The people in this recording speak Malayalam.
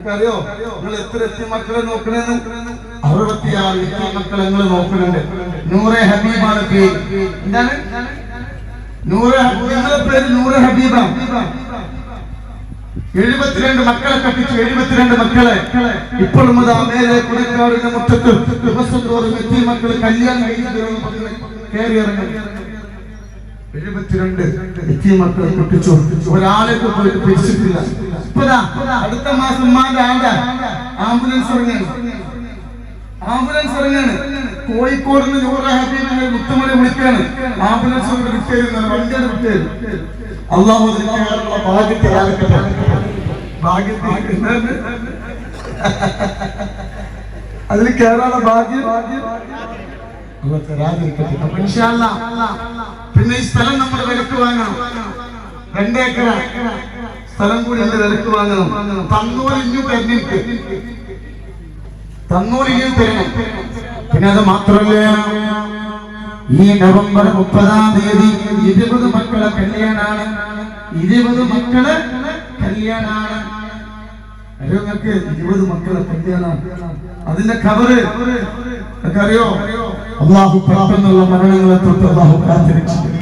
എത്ര മക്കളെ അറുപത്തിയാറ് മക്കളെ നിങ്ങൾ നോക്കുന്നുണ്ട് നൂറെ ഹബീബാണ് എന്താണ്? നൂറെ ഹബീബ്. നിങ്ങളുടെ പേര് നൂറെ ഹബീബാണ് എഴുപത്തിരണ്ട് മക്കളെ കട്ടിച്ചു എഴുപത്തിരണ്ട് മക്കളെ. ഇപ്പോഴും അത് മേലെ കുടക്കാടിന്റെ മുറ്റത്ത് ദിവസം തോറും എത്തി മക്കൾ കല്യാണം കഴിച്ചു കയറി ഇറങ്ങി. എഴുപത്തിരണ്ട് പിരിച്ചിട്ടില്ല ഇപ്പതാ അടുത്ത മാസം ഉമ്മാന്റെ ആംബുലൻസ് ആംബുലൻസ് ഇറങ്ങാണ്. കോഴിക്കോട് നിന്ന് നൂറ ഹബീബിനെ വിളിക്കാണ്. ആംബുലൻസ് ഭാഗ്യത്തെ ഭാഗ്യത്തെ? അതിൽ കേരള ഭാഗ്യം? ഭാഗ്യം തരാതിരിക്കട്ടെ. പിന്നെ ഈ സ്ഥലം നമ്മൾ വിലക്ക് വാങ്ങണം. രണ്ടേക്കർ സ്ഥലം കൂടി എന്റെ വിലക്ക് വാങ്ങണം. തന്നൂർ ഇഞ്ഞു തന്നിട്ട് തന്നൂർ ഇഞ്ഞു തരണം പിന്നെ അത് മാത്രമല്ല ഈ നവംബർ മുപ്പതാം തീയതി ഇരുപത് മക്കളെ കല്യാണാണ്. ഇരുപത് മക്കളെ കല്യാണാണ്. നിങ്ങൾക്ക് ഇരുപത് മക്കളെ കല്യാണം? അതിന്റെ കവറ് അറിയോ അള്ളാഹു പെട്ടെന്നുള്ള മരണങ്ങളെ തൊട്ട് അള്ളാഹു കാത്തിരക്ഷിക്കും.